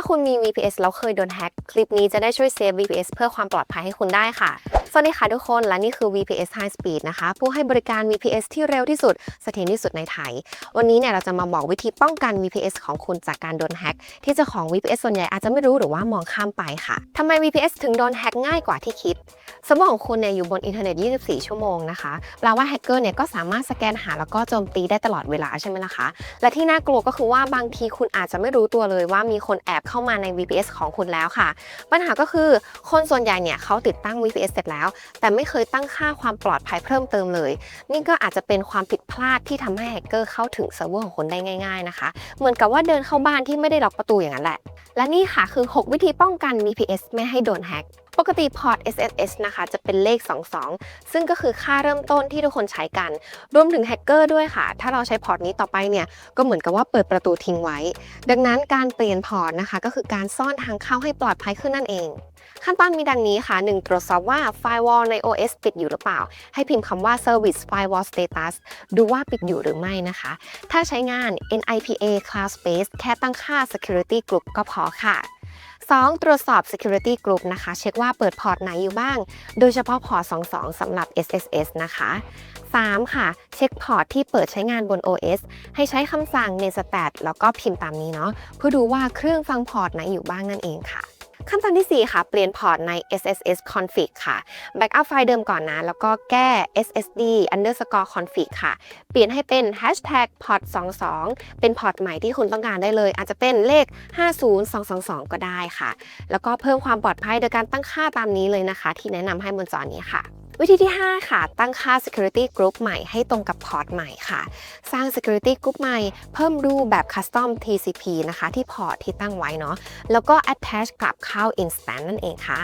ถ้าคุณมี VPS แล้วเคยโดนแฮ็ก คลิปนี้จะได้ช่วยเซฟ VPS เพื่อความปลอดภัยให้คุณได้ค่ะสวัสดีค่ะทุกคน และนี่คือ VPS High Speed นะคะ ผู้ให้บริการ VPS ที่เร็วที่สุดเสถียรที่สุดในไทย วันนี้เนี่ยเราจะมาบอกวิธีป้องกัน VPS ของคุณจากการโดนแฮ็กที่เจ้าของ VPS ส่วนใหญ่อาจจะไม่รู้หรือว่ามองข้ามไปค่ะทำไม VPS ถึงโดนแฮ็กง่ายกว่าที่คิด สมองของคุณเนี่ยอยู่บนอินเทอร์เน็ต 24 ชั่วโมงนะคะแปลว่าแฮกเกอร์เนี่ยก็สามารถสแกนหาแล้วก็โจมตีได้ตลอดเวลาใช่ไหมล่ะคะและที่น่ากลัวก็คือว่าบางทีคุณอาจจะไม่รู้ตัวเลยว่ามีคนแอบเข้ามาใน VPS ของคุณแล้วค่ะ ปัญหาก็คือคนส่วนใหญ่เนี่ยเขาติดตั้ง VPS เสร็จแล้วแต่ไม่เคยตั้งค่าความปลอดภัยเพิ่มเติมเลย นี่ก็อาจจะเป็นความผิดพลาดที่ทำให้แฮกเกอร์เข้าถึงเซิร์ฟเวอร์ของคุณได้ง่ายๆนะคะ เหมือนกับว่าเดินเข้าบ้านที่ไม่ได้ล็อกประตูอย่างนั้นแหละ และนี่ค่ะคือ 6 วิธีป้องกัน VPS ไม่ให้โดนแฮกปกติพอร์ต SSH นะคะจะเป็นเลข 22 ซึ่งก็คือค่าเริ่มต้นที่ทุกคนใช้กัน รวมถึงแฮกเกอร์ด้วยค่ะ ถ้าเราใช้พอร์ตนี้ต่อไปเนี่ย ก็เหมือนกับว่าเปิดประตูทิ้งไว้ ดังนั้นการเปลี่ยนพอร์ตนะคะ ก็คือการซ่อนทางเข้าให้ปลอดภัยขึ้นนั่นเอง ขั้นตอนมีดังนี้ค่ะ 1. ตรวจสอบว่า Firewall ใน OS ปิดอยู่หรือเปล่า ให้พิมพ์คำว่า Service Firewall Status ดูว่าปิดอยู่หรือไม่นะคะ ถ้าใช้งาน NIPA Cloud Space แค่ตั้งค่า Security Group ก็พอค่ะ 2. ตรวจสอบ Security Group นะคะ เช็คว่าเปิดพอร์ตไหนอยู่บ้าง โดยเฉพาะพอร์ต 22 สำหรับ SSS นะคะ 3. ค่ะ เช็คพอร์ตที่เปิดใช้งานบน OS ให้ใช้คำสั่ง netstat แล้วก็พิมพ์ตามนี้เนาะเพื่อดูว่าเครื่องฟังพอร์ตไหนอยู่บ้างนั่นเองค่ะ ขั้นตอนที่ 4 ค่ะ เปลี่ยนพอร์ตใน SSS config ค่ะ backup ไฟล์เดิมก่อนนะ แล้วก็แก้ SSD underscore config ค่ะ เปลี่ยนให้เป็น hashtag port 22 เป็นพอร์ตใหม่ที่คุณต้องการได้เลย อาจจะเป็นเลข 50222 ก็ได้ค่ะ แล้วก็เพิ่มความปลอดภัยโดยการตั้งค่าตามนี้เลยนะคะ ที่แนะนำให้บนจอนี้ค่ะ วิธีที่ 5 ค่ะ ตั้งค่า security group ใหม่ให้ตรงกับพอร์ตใหม่ค่ะ สร้าง security group ใหม่ เพิ่มรูปแบบ custom TCP นะคะ ที่พอร์ตที่ตั้งไว้เนาะแล้วก็ attach กลับเข้า instant นั่นเองค่ะ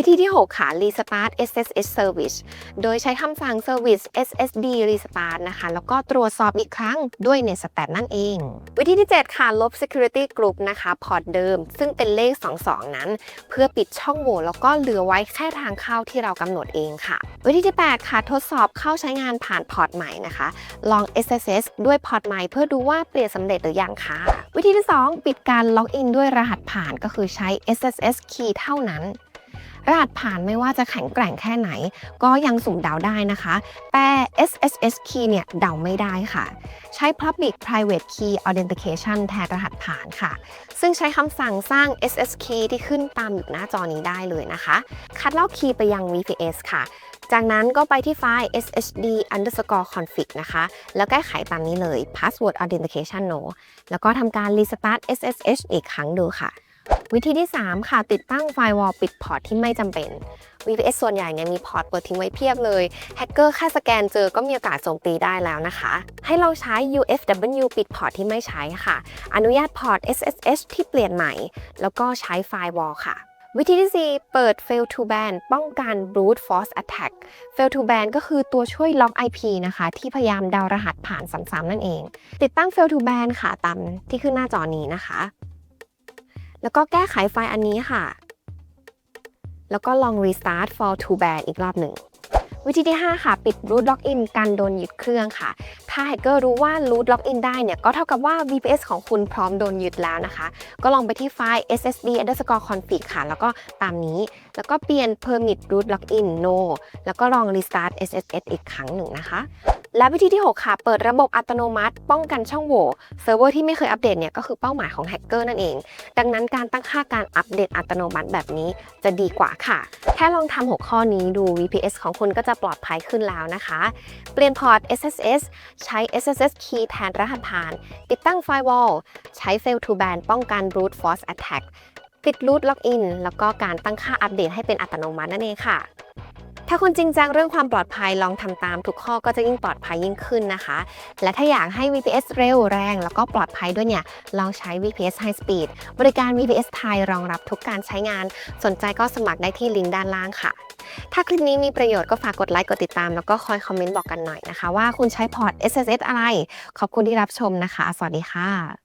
วิธีที่ 6 ค่ะ restart SSH service โดยใช้คำสั่ง service SSD restart นะคะ แล้วก็ตรวจสอบอีกครั้งด้วย netstat นั่นเอง วิธีที่ 7 ค่ะ ลบ security group นะคะพอร์ตเดิม ซึ่งเป็นเลข 22 นั้น เพื่อปิดช่องโหว่แล้วก็เหลือไว้แค่ทางเข้าที่เรากำหนดเองค่ะ วิธีที่ 8 ค่ะ ทดสอบเข้าใช้งานผ่านพอร์ตใหม่นะคะ ลอง SSH ด้วยพอร์ตใหม่เพื่อดูว่าเปลี่ยนสำเร็จหรือยังค่ะ วิธีที่ 2 ปิดการล็อกอินด้วยรหัสผ่านก็คือใช้ SSH key เท่านั้น รหัสผ่านไม่ว่าจะแข็งแกร่งแค่ไหน ก็ยังสุ่มเดาได้นะคะ แต่ SSH key เนี่ยเดาไม่ได้ค่ะ ใช้ Public Private Key Authentication แทนรหัสผ่านค่ะ ซึ่งใช้คำสั่งสร้าง SS key ที่ขึ้นตามอยู่หน้าจอนี้ได้เลยนะคะ คัดลอกคีย์ไปยัง VPS ค่ะจากนั้นก็ไปที่ไฟล์ shd underscore config นะคะ แล้วแก้ไขตามนี้เลย password authentication no แล้วก็ทำการ restart SSH อีกครั้งดูค่ะ วิธีที่ 3 ค่ะติดตั้งไฟวอลปิดพอร์ตที่ไม่จำเป็น VPS ส่วนใหญ่เนี่ยมีพอร์ตเปิดทิ้งไว้เพียบเลยแฮกเกอร์แค่สแกนเจอก็มีโอกาสโจมตีได้แล้วนะคะ ให้ลองใช้ UFW ปิดพอร์ตที่ไม่ใช้ค่ะ อนุญาตพอร์ต SSH ที่เปลี่ยนใหม่ แล้วก็ใช้ไฟวอลค่ะวิธีที่ 4 เปิด fail to ban ป้องกัน brute force attack fail to ban ก็คือตัวช่วยล็อก IP นะคะ ที่พยายามเดารหัสผ่านซ้ำๆนั่นเอง ติดตั้ง fail to ban ค่ะตามที่ขึ้นหน้าจอนี้นะคะ แล้วก็แก้ไขไฟล์อันนี้ค่ะ แล้วก็ลอง restart for to ban อีกรอบหนึ่ง วิธีที่ 5 ค่ะ ปิด root login กันโดนยึดเครื่องค่ะ ถ้าแฮกเกอร์รู้ว่า root login ได้เนี่ย ก็เท่ากับว่า VPS ของคุณพร้อมโดนยึดแล้วนะคะ ก็ลองไปที่ไฟล์ ssd underscore config ค่ะ แล้วก็ตามนี้ แล้วก็เปลี่ยน permit root login no แล้วก็ลอง restart SSH อีกครั้งหนึ่งนะคะ และวิธีที่ 6 ค่ะ เปิดระบบอัตโนมัติ ป้องกันช่องโหว่เซิร์ฟเวอร์ที่ไม่เคยอัปเดตเนี่ยก็คือเป้าหมายของแฮกเกอร์นั่นเอง ดังนั้นการตั้งค่าการอัปเดตอัตโนมัติแบบนี้จะดีกว่าค่ะ แค่ลองทำ6ข้อนี้ดู VPS ของคุณก็จะปลอดภัยขึ้นแล้วนะคะ เปลี่ยนพอร์ต SSH ใช้ SSH key แทนรหัสผ่าน ติดตั้ง firewall ใช้ fail to ban ป้องกัน brute force attack ปิด root login แล้วก็การตั้งค่าอัปเดตให้เป็นอัตโนมัตินั่นเองค่ะ ถ้าคุณจริงจังเรื่องความปลอดภัยลองทำตามทุกข้อก็จะยิ่งปลอดภัยยิ่งขึ้นนะคะ และถ้าอยากให้ VPS เร็วแรง แล้วก็ปลอดภัยด้วยเนี่ยลองใช้ VPS High Speed บริการ VPS ไทยรองรับทุกการใช้งาน สนใจก็สมัครได้ที่ลิงก์ด้านล่างค่ะ ถ้าคลิปนี้มีประโยชน์ก็ฝากกดไลค์กดติดตาม แล้วก็คอยคอมเมนต์บอกกันหน่อยนะคะ ว่าคุณใช้พอร์ต SSS อะไร ขอบคุณที่รับชมนะคะ สวัสดีค่ะ